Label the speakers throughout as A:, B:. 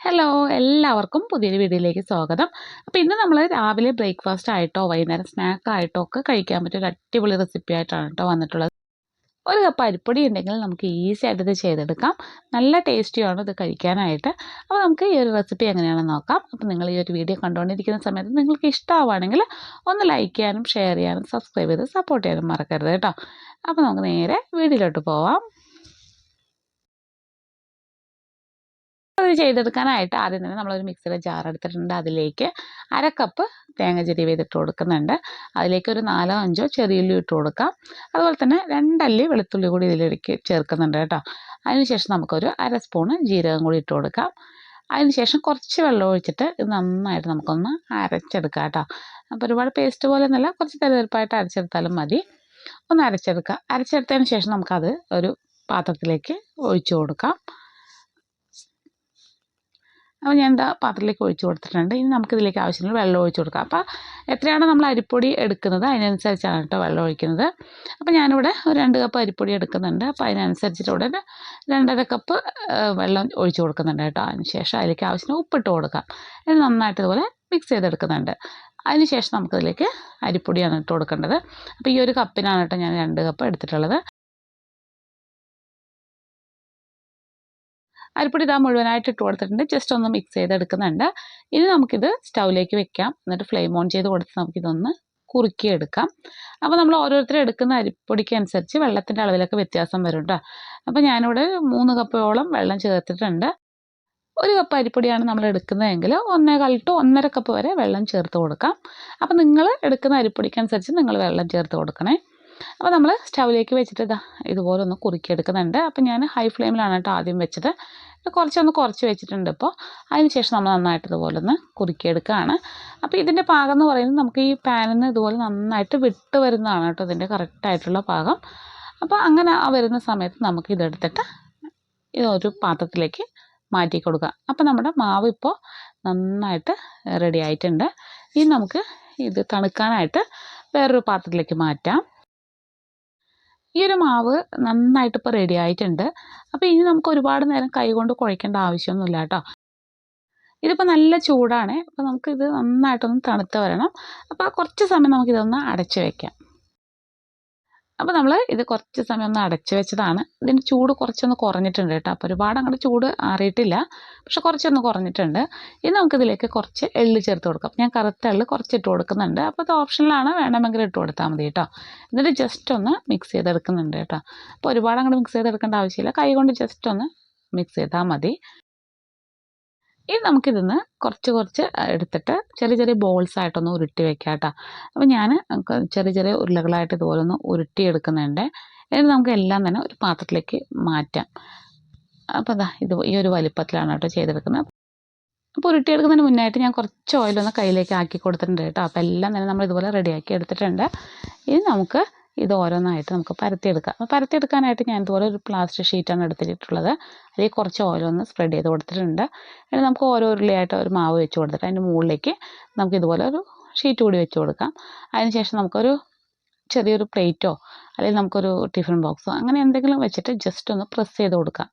A: Hello എല്ലാവർക്കും പുതിയൊരു വീഡിയോയിലേക്ക് സ്വാഗതം. അപ്പോൾ ഇന്ന് നമ്മൾ രാവിലെ ബ്രേക്ക്ഫാസ്റ്റ് ആയിട്ടോ വൈകുന്നേരം സ്നാക്ക് ആയിട്ടോ ഒക്കെ കഴിക്കാൻ പറ്റിയ ഒരു അടിപൊളി റെസിപ്പി ആയിട്ടാണ് കേട്ടോ വന്നിട്ടുള്ളത്. ഒരു കപ്പ് അരിപ്പൊടി ഉണ്ടെങ്കിൽ നമുക്ക് ഈസി ആയിട്ട് ഇത് ചെയ്തെടുക്കാം. നല്ല ടേസ്റ്റിയാണ് ഇത് കഴിക്കാനായിട്ട്. അപ്പോൾ നമുക്ക് ഈ ഒരു റെസിപ്പി എങ്ങനെയാണെന്ന് നോക്കാം. അപ്പോൾ നിങ്ങൾ ഈ ഒരു വീഡിയോ കണ്ടുകൊണ്ടിരിക്കുന്ന സമയത്ത് നിങ്ങൾക്ക് ഇഷ്ടമാവുകയാണെങ്കിൽ ഒന്ന് ലൈക്ക് ചെയ്യാനും ഷെയർ ചെയ്യാനും സബ്സ്ക്രൈബ് ചെയ്ത് സപ്പോർട്ട് ചെയ്യാനും മറക്കരുത് കേട്ടോ. അപ്പോൾ നമുക്ക് നേരെ വീഡിയോയിലോട്ട് പോവാം. ഇത് ചെയ്തെടുക്കാനായിട്ട് ആദ്യം തന്നെ നമ്മളൊരു മിക്സിയുടെ ജാർ എടുത്തിട്ടുണ്ട്. അതിലേക്ക് അര കപ്പ് തേങ്ങ ചെരുവ് ചെയ്തിട്ട് കൊടുക്കുന്നുണ്ട്. അതിലേക്ക് ഒരു നാലോ അഞ്ചോ ചെറിയുള്ളി ഇട്ട് കൊടുക്കാം. അതുപോലെ തന്നെ രണ്ടല്ലി വെളുത്തുള്ളി കൂടി ഇതിലേക്ക് ചേർക്കുന്നുണ്ട് കേട്ടോ. അതിനുശേഷം നമുക്കൊരു അര സ്പൂണ് ജീരകം കൂടി ഇട്ട് കൊടുക്കാം. അതിനുശേഷം കുറച്ച് വെള്ളം ഒഴിച്ചിട്ട് ഇത് നന്നായിട്ട് നമുക്കൊന്ന് അരച്ചെടുക്കാം കേട്ടോ. അപ്പോൾ ഒരുപാട് പേസ്റ്റ് പോലെ ഒന്നുമല്ല കുറച്ച് തെരഞ്ഞെടുപ്പായിട്ട് അരച്ചെടുത്താലും മതി. ഒന്ന് അരച്ചെടുക്കാം. അരച്ചെടുത്തതിന് ശേഷം നമുക്കത് ഒരു പാത്രത്തിലേക്ക് ഒഴിച്ചു കൊടുക്കാം. അപ്പോൾ ഞാൻ എന്താ പാത്രത്തിലേക്ക് ഒഴിച്ച് കൊടുത്തിട്ടുണ്ട്. ഇനി നമുക്കിതിലേക്ക് ആവശ്യമുള്ള വെള്ളം ഒഴിച്ച് കൊടുക്കാം. അപ്പോൾ എത്രയാണ് നമ്മൾ അരിപ്പൊടി എടുക്കുന്നത് അതിനനുസരിച്ചാണ് കേട്ടോ വെള്ളം ഒഴിക്കുന്നത്. അപ്പോൾ ഞാനിവിടെ ഒരു രണ്ട് കപ്പ് അരിപ്പൊടി എടുക്കുന്നുണ്ട്. അപ്പോൾ അതിനനുസരിച്ചിട്ട് ഉടനെ രണ്ടര കപ്പ് വെള്ളം ഒഴിച്ച് കൊടുക്കുന്നുണ്ട് കേട്ടോ. അതിന് ശേഷം അതിലേക്ക് ആവശ്യത്തിന് ഉപ്പിട്ട് കൊടുക്കാം. ഇത് നന്നായിട്ട് ഇതുപോലെ മിക്സ് ചെയ്തെടുക്കുന്നുണ്ട്. അതിനുശേഷം നമുക്കതിലേക്ക് അരിപ്പൊടിയാണ് ഇട്ട് കൊടുക്കേണ്ടത്. അപ്പോൾ ഈ ഒരു കപ്പിനാണ് കേട്ടോ ഞാൻ രണ്ട് കപ്പ് എടുത്തിട്ടുള്ളത്. അരിപ്പൊടി ഇതാ മുഴുവനായിട്ട് ഇട്ട് കൊടുത്തിട്ടുണ്ട്. ജസ്റ്റ് ഒന്ന് മിക്സ് ചെയ്തെടുക്കുന്നുണ്ട്. ഇനി നമുക്കിത് സ്റ്റൗവിലേക്ക് വെക്കാം. എന്നിട്ട് ഫ്ലെയിം ഓൺ ചെയ്ത് കൊടുത്ത് നമുക്കിതൊന്ന് കുറുക്കിയെടുക്കാം. അപ്പോൾ നമ്മൾ ഓരോരുത്തർ എടുക്കുന്ന അരിപ്പൊടിക്ക് അനുസരിച്ച് വെള്ളത്തിന്റെ അളവിലൊക്കെ വ്യത്യാസം വരും കേട്ടോ അപ്പോൾ ഞാനിവിടെ മൂന്ന് കപ്പോളം വെള്ളം ചേർത്തിട്ടുണ്ട്. ഒരു കപ്പ് അരിപ്പൊടിയാണ് നമ്മൾ എടുക്കുന്നതെങ്കിൽ ഒന്നേകാൽ ടു ഒന്നര കപ്പ് വരെ വെള്ളം ചേർത്ത് കൊടുക്കാം. അപ്പോൾ നിങ്ങൾ എടുക്കുന്ന അരിപ്പൊടിക്കനുസരിച്ച് നിങ്ങൾ വെള്ളം ചേർത്ത് കൊടുക്കണേ. അപ്പോൾ നമ്മൾ സ്റ്റൗവിലേക്ക് വെച്ചിട്ട് ഇതാ ഇതുപോലെ ഒന്ന് കുറുക്കിയെടുക്കുന്നുണ്ട്. അപ്പോൾ ഞാൻ ഹൈ ഫ്ലെയിമിലാണ് കേട്ടോ ആദ്യം വെച്ചത്. കുറച്ചൊന്ന് കുറച്ച് വെച്ചിട്ടുണ്ട് ഇപ്പോൾ അതിനുശേഷം നമ്മൾ നന്നായിട്ട് ഇതുപോലെ ഒന്ന് കുറുക്കിയെടുക്കുകയാണ് അപ്പോൾ ഇതിന്റെ പാകം എന്ന് പറയുന്നത് നമുക്ക് ഈ പാനിൽ നിന്ന് ഇതുപോലെ നന്നായിട്ട് വിട്ട് വരുന്നതാണ് കേട്ടോ ഇതിന്റെ കറക്റ്റായിട്ടുള്ള പാകം. അപ്പോൾ അങ്ങനെ വരുന്ന സമയത്ത് നമുക്ക് ഇതെടുത്തിട്ട് ഇതൊരു പാത്രത്തിലേക്ക് മാറ്റി കൊടുക്കുക അപ്പോൾ നമ്മുടെ മാവ് ഇപ്പോൾ നന്നായിട്ട് റെഡി ആയിട്ടുണ്ട്. ഇനി നമുക്ക് ഇത് തണുക്കാനായിട്ട് വേറൊരു പാത്രത്തിലേക്ക് മാറ്റാം. ഈ ഒരു മാവ് നന്നായിട്ട് ഇപ്പോൾ റെഡി ആയിട്ടുണ്ട്. അപ്പോൾ ഇനി നമുക്ക് ഒരുപാട് നേരം കൈകൊണ്ട് കുഴയ്ക്കേണ്ട ആവശ്യമൊന്നുമില്ല കേട്ടോ. ഇതിപ്പോൾ നല്ല ചൂടാണ്. അപ്പോൾ നമുക്കിത് നന്നായിട്ടൊന്ന് തണുത്ത് വരണം. അപ്പോൾ കുറച്ച് സമയം നമുക്കിതൊന്ന് അടച്ച് വയ്ക്കാം അപ്പോൾ നമ്മൾ ഇത് കുറച്ച് സമയം ഒന്ന് അടച്ചു വെച്ചതാണ്. ഇതിന് ചൂട് കുറച്ചൊന്ന് കുറഞ്ഞിട്ടുണ്ട് കേട്ടോ. അപ്പോൾ ഒരുപാട് അങ്ങോട്ട് ചൂട് ആറിയിട്ടില്ല. പക്ഷെ കുറച്ചൊന്ന് കുറഞ്ഞിട്ടുണ്ട്. ഇനി നമുക്കിതിലേക്ക് കുറച്ച് എള്ള് ചേർത്ത് കൊടുക്കാം. ഞാൻ കറുത്ത എള്ള് കുറച്ച് ഇട്ട് കൊടുക്കുന്നുണ്ട്. അപ്പോൾ ഇത് ഓപ്ഷനിലാണ്. വേണമെങ്കിൽ ഇട്ട് കൊടുത്താൽ മതി കേട്ടോ. എന്നിട്ട് ജസ്റ്റ് ഒന്ന് മിക്സ് ചെയ്തെടുക്കുന്നുണ്ട് കേട്ടോ. അപ്പോൾ ഒരുപാട് അങ്ങോട്ട് മിക്സ് ചെയ്തെടുക്കേണ്ട ആവശ്യമില്ല. കൈ കൊണ്ട് ജസ്റ്റ് ഒന്ന് മിക്സ് ചെയ്താൽ മതി. ഇനി നമുക്കിതിന്ന് കുറച്ച് കുറച്ച് എടുത്തിട്ട് ചെറിയ ചെറിയ ബോൾസ് ആയിട്ടൊന്ന് ഉരുട്ടി വെക്കാം കേട്ടോ അപ്പോൾ ഞാൻ ചെറിയ ചെറിയ ഉരുളകളായിട്ട് ഇതുപോലെ ഒന്ന് ഉരുട്ടി എടുക്കുന്നുണ്ട് എന്നിട്ട് നമുക്ക് എല്ലാം തന്നെ ഒരു പാത്രത്തിലേക്ക് മാറ്റാം. അപ്പോൾ അതാ ഇത് ഈ ഒരു വലിപ്പത്തിലാണ് കേട്ടോ ചെയ്തെടുക്കുന്നത്. അപ്പോൾ ഉരുട്ടിയെടുക്കുന്നതിന് മുന്നായിട്ട് ഞാൻ കുറച്ച് ഓയിലൊന്ന് കയ്യിലേക്ക് ആക്കി കൊടുത്തിട്ടുണ്ട് കേട്ടോ. അപ്പോൾ എല്ലാം തന്നെ നമ്മൾ ഇതുപോലെ റെഡിയാക്കി എടുത്തിട്ടുണ്ട്. ഇനി നമുക്ക് ഇത് ഓരോന്നായിട്ട് നമുക്ക് പരത്തിയെടുക്കാം. അപ്പോൾ പരത്തിയെടുക്കാനായിട്ട് ഞാൻ ഇതുപോലെ ഒരു പ്ലാസ്റ്റിക് ഷീറ്റാണ് എടുത്തിട്ടുള്ളത്. അതിൽ കുറച്ച് ഓയിലൊന്ന് സ്പ്രെഡ് ചെയ്ത് കൊടുത്തിട്ടുണ്ട്. ഇനി നമുക്ക് ഓരോ ഉരുളിയായിട്ട് ഒരു മാവ് വെച്ച് കൊടുത്തിട്ട് അതിന്റെ മുകളിലേക്ക് നമുക്ക് ഇതുപോലെ ഒരു ഷീറ്റ് കൂടി വെച്ച് കൊടുക്കാം. അതിനുശേഷം നമുക്കൊരു ചെറിയൊരു പ്ലേറ്റോ അല്ലെങ്കിൽ നമുക്കൊരു ടിഫിൻ ബോക്സോ അങ്ങനെ എന്തെങ്കിലും വെച്ചിട്ട് ജസ്റ്റ് ഒന്ന് പ്രസ് ചെയ്ത് കൊടുക്കാം.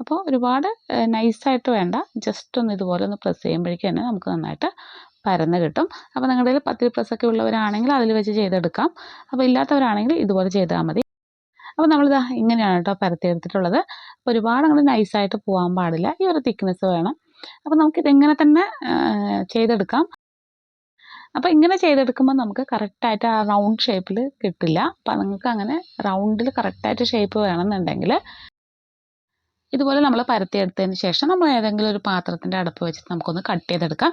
A: അപ്പോൾ ഒരുപാട് നൈസായിട്ട് വേണ്ട. ജസ്റ്റ് ഒന്ന് ഇതുപോലെ ഒന്ന് പ്രസ് ചെയ്യുമ്പോഴേക്കും തന്നെ നമുക്ക് നന്നായിട്ട് പരന്ന് കിട്ടും. അപ്പോൾ നിങ്ങളുടെ കയ്യിൽ പത്തിരി പ്രസ്സൊക്കെ ഉള്ളവരാണെങ്കിൽ അതിൽ വെച്ച് ചെയ്തെടുക്കാം. അപ്പോൾ ഇല്ലാത്തവരാണെങ്കിൽ ഇതുപോലെ ചെയ്താൽ മതി. അപ്പോൾ നമ്മളിതാ ഇങ്ങനെയാണ് കേട്ടോ പരത്തിയെടുത്തിട്ടുള്ളത് അപ്പോൾ ഒരുപാട് അങ്ങോട്ട് നൈസായിട്ട് പോകാൻ പാടില്ല. ഈ ഒരു തിക്നെസ് വേണം. അപ്പോൾ നമുക്കിതിങ്ങനെ തന്നെ ചെയ്തെടുക്കാം. അപ്പോൾ ഇങ്ങനെ ചെയ്തെടുക്കുമ്പോൾ നമുക്ക് കറക്റ്റായിട്ട് ആ റൗണ്ട് ഷേപ്പിൽ കിട്ടില്ല. അപ്പോൾ നിങ്ങൾക്ക് അങ്ങനെ റൗണ്ടിൽ കറക്റ്റായിട്ട് ഷേപ്പ് വേണമെന്നുണ്ടെങ്കിൽ ഇതുപോലെ നമ്മൾ പരത്തിയെടുത്തതിന് ശേഷം നമ്മൾ ഏതെങ്കിലും ഒരു പാത്രത്തിന്റെ അടുപ്പ് വെച്ചിട്ട് നമുക്കൊന്ന് കട്ട് ചെയ്തെടുക്കാം.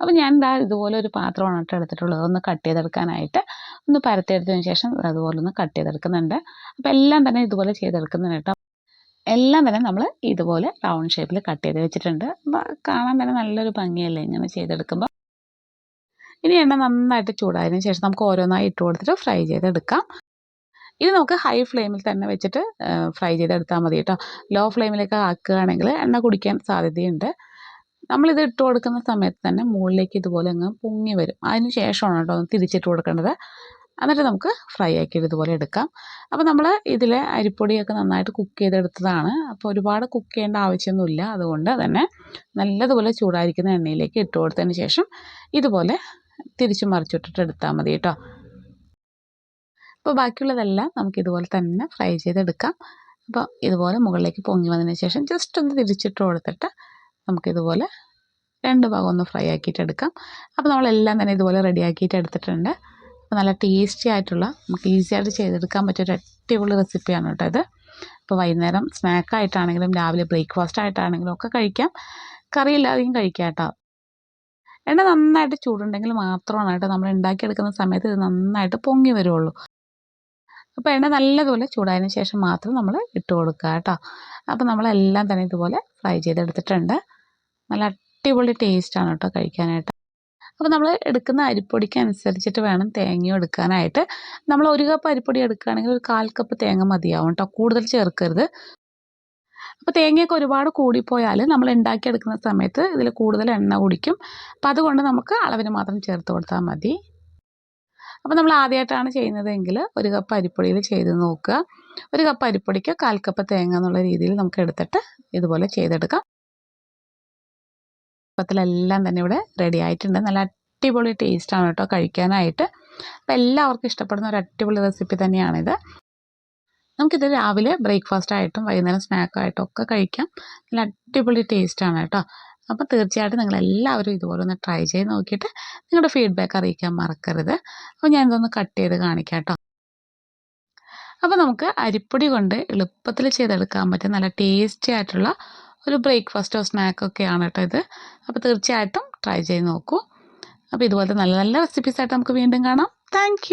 A: അപ്പോൾ ഞാൻ ഇതാ ഇതുപോലെ ഒരു പാത്രമാണ് കേട്ടോ എടുത്തിട്ടുള്ളത്. ഒന്ന് കട്ട് ചെയ്തെടുക്കാനായിട്ട് ഒന്ന് പരത്തിയെടുത്തതിന് ശേഷം അതുപോലെ ഒന്ന് കട്ട് ചെയ്തെടുക്കുന്നുണ്ട്. അപ്പോൾ എല്ലാം തന്നെ ഇതുപോലെ ചെയ്തെടുക്കുന്നുണ്ട് കേട്ടോ. എല്ലാം തന്നെ നമ്മൾ ഇതുപോലെ റൗണ്ട് ഷേപ്പിൽ കട്ട് ചെയ്ത് വെച്ചിട്ടുണ്ട്. കാണാൻ തന്നെ നല്ലൊരു ഭംഗിയല്ലേ ഇങ്ങനെ ചെയ്തെടുക്കുമ്പോൾ ഇനി എണ്ണ നന്നായിട്ട് ചൂടായതിനു ശേഷം നമുക്ക് ഓരോന്നായി ഇട്ട് കൊടുത്തിട്ട് ഫ്രൈ ചെയ്തെടുക്കാം. ഇത് നമുക്ക് ഹൈ ഫ്ലെയിമിൽ തന്നെ വെച്ചിട്ട് ഫ്രൈ ചെയ്തെടുത്താൽ മതി കേട്ടോ. ലോ ഫ്ലെയിമിലേക്ക് ആക്കുകയാണെങ്കിൽ എണ്ണ കുടിക്കാൻ സാധ്യതയുണ്ട്. നമ്മളിത് ഇട്ട് കൊടുക്കുന്ന സമയത്ത് തന്നെ മുകളിലേക്ക് ഇതുപോലെ അങ്ങ് പൊങ്ങി വരും. അതിന് ശേഷമാണ് കേട്ടോ ഒന്ന് തിരിച്ചിട്ട് കൊടുക്കേണ്ടത്. എന്നിട്ട് നമുക്ക് ഫ്രൈ ആക്കിയിട്ട് ഇതുപോലെ എടുക്കാം. അപ്പോൾ നമ്മൾ ഇതിലെ അരിപ്പൊടിയൊക്കെ നന്നായിട്ട് കുക്ക് ചെയ്തെടുത്തതാണ്. അപ്പോൾ ഒരുപാട് കുക്ക് ചെയ്യേണ്ട ആവശ്യമൊന്നുമില്ല. അതുകൊണ്ട് തന്നെ നല്ലതുപോലെ ചൂടായിരിക്കുന്ന എണ്ണയിലേക്ക് ഇട്ട് കൊടുത്തതിന് ശേഷം ഇതുപോലെ തിരിച്ചു മറിച്ചിട്ടിട്ട് എടുത്താൽ മതി കേട്ടോ. അപ്പോൾ ബാക്കിയുള്ളതെല്ലാം നമുക്ക് ഇതുപോലെ തന്നെ ഫ്രൈ ചെയ്തെടുക്കാം. അപ്പോൾ ഇതുപോലെ മുകളിലേക്ക് പൊങ്ങി വന്നതിന് ശേഷം ജസ്റ്റ് ഒന്ന് തിരിച്ചിട്ട് കൊടുത്തിട്ട് നമുക്കിതുപോലെ രണ്ട് ഭാഗം ഒന്ന് ഫ്രൈ ആക്കിയിട്ട് എടുക്കാം. അപ്പോൾ നമ്മളെല്ലാം തന്നെ ഇതുപോലെ റെഡി ആക്കിയിട്ട് എടുത്തിട്ടുണ്ട്. അപ്പോൾ നല്ല ടേസ്റ്റി ആയിട്ടുള്ള നമുക്ക് ഈസി ആയിട്ട് ചെയ്തെടുക്കാൻ പറ്റിയ ഒരു അടിപൊളി റെസിപ്പിയാണ് കേട്ടോ ഇത്. അപ്പോൾ വൈകുന്നേരം സ്നാക്കായിട്ടാണെങ്കിലും രാവിലെ ബ്രേക്ക്ഫാസ്റ്റ് ആയിട്ടാണെങ്കിലും ഒക്കെ കഴിക്കാം. കറിയില്ലാതെയും കഴിക്കാം കേട്ടോ. എണ്ണ നന്നായിട്ട് ചൂടുണ്ടെങ്കിൽ മാത്രമാണ് കേട്ടോ നമ്മൾ ഉണ്ടാക്കിയെടുക്കുന്ന സമയത്ത് ഇത് നന്നായിട്ട് പൊങ്ങി വരുള്ളൂ അപ്പോൾ എണ്ണ നല്ലതുപോലെ ചൂടായതിനു ശേഷം മാത്രം നമ്മൾ ഇട്ട് കൊടുക്കുക കേട്ടോ. അപ്പോൾ നമ്മളെല്ലാം തന്നെ ഇതുപോലെ ഫ്രൈ ചെയ്തെടുത്തിട്ടുണ്ട്. നല്ല അടിപൊളി ടേസ്റ്റാണ് കേട്ടോ കഴിക്കാനായിട്ട്. അപ്പോൾ നമ്മൾ എടുക്കുന്ന അരിപ്പൊടിക്ക് അനുസരിച്ചിട്ട് വേണം തേങ്ങയും എടുക്കാനായിട്ട്. നമ്മൾ ഒരു കപ്പ് അരിപ്പൊടി എടുക്കുകയാണെങ്കിൽ ഒരു കാൽ കപ്പ് തേങ്ങ മതിയാവും കേട്ടോ കൂടുതൽ ചേർക്കരുത്. അപ്പോൾ തേങ്ങയൊക്കെ ഒരുപാട് കൂടിപ്പോയാൽ നമ്മൾ ഉണ്ടാക്കിയെടുക്കുന്ന സമയത്ത് ഇതിൽ കൂടുതൽ എണ്ണ കുടിക്കും. അപ്പോൾ അതുകൊണ്ട് നമുക്ക് അളവിന് മാത്രം ചേർത്ത് കൊടുത്താൽ മതി. അപ്പോൾ നമ്മൾ ആദ്യമായിട്ടാണ് ചെയ്യുന്നതെങ്കിൽ ഒരു കപ്പ് അരിപ്പൊടിയിൽ ചെയ്ത് നോക്കുക. ഒരു കപ്പ് അരിപ്പൊടിക്ക് കാൽ കപ്പ് തേങ്ങ എന്നുള്ള രീതിയിൽ നമുക്ക് എടുത്തിട്ട് ഇതുപോലെ ചെയ്തെടുക്കാം. പത്തിലെല്ലാം തന്നെ ഇവിടെ റെഡി ആയിട്ടുണ്ട്. നല്ല അടിപൊളി ടേസ്റ്റാണ് കേട്ടോ കഴിക്കാനായിട്ട്. അപ്പോൾ എല്ലാവർക്കും ഇഷ്ടപ്പെടുന്ന ഒരു അടിപൊളി റെസിപ്പി തന്നെയാണിത്. നമുക്കിത് രാവിലെ ബ്രേക്ക്ഫാസ്റ്റ് ആയിട്ടും വൈകുന്നേരം സ്നാക്കായിട്ടും ഒക്കെ കഴിക്കാം. നല്ല അടിപൊളി ടേസ്റ്റാണ് കേട്ടോ. അപ്പോൾ തീർച്ചയായിട്ടും നിങ്ങൾ എല്ലാവരും ഇതുപോലെ ഒന്ന് ട്രൈ ചെയ്ത് നോക്കിയിട്ട് നിങ്ങളുടെ ഫീഡ്ബാക്ക് അറിയിക്കാൻ മറക്കരുത്. അപ്പോൾ ഞാൻ ഇതൊന്ന് കട്ട് ചെയ്ത് കാണിക്കാം കേട്ടോ. അപ്പോൾ നമുക്ക് അരിപ്പൊടി കൊണ്ട് എളുപ്പത്തിൽ ചെയ്തെടുക്കാൻ പറ്റിയ നല്ല ടേസ്റ്റി ആയിട്ടുള്ള ഒരു ബ്രേക്ക്ഫാസ്റ്റോ ഒക്കെയാണ് കേട്ടോ ഇത്. അപ്പോൾ തീർച്ചയായിട്ടും ട്രൈ ചെയ്ത് നോക്കൂ. അപ്പോൾ ഇതുപോലത്തെ നല്ല നല്ല റെസിപ്പീസായിട്ട് നമുക്ക് വീണ്ടും കാണാം. താങ്ക്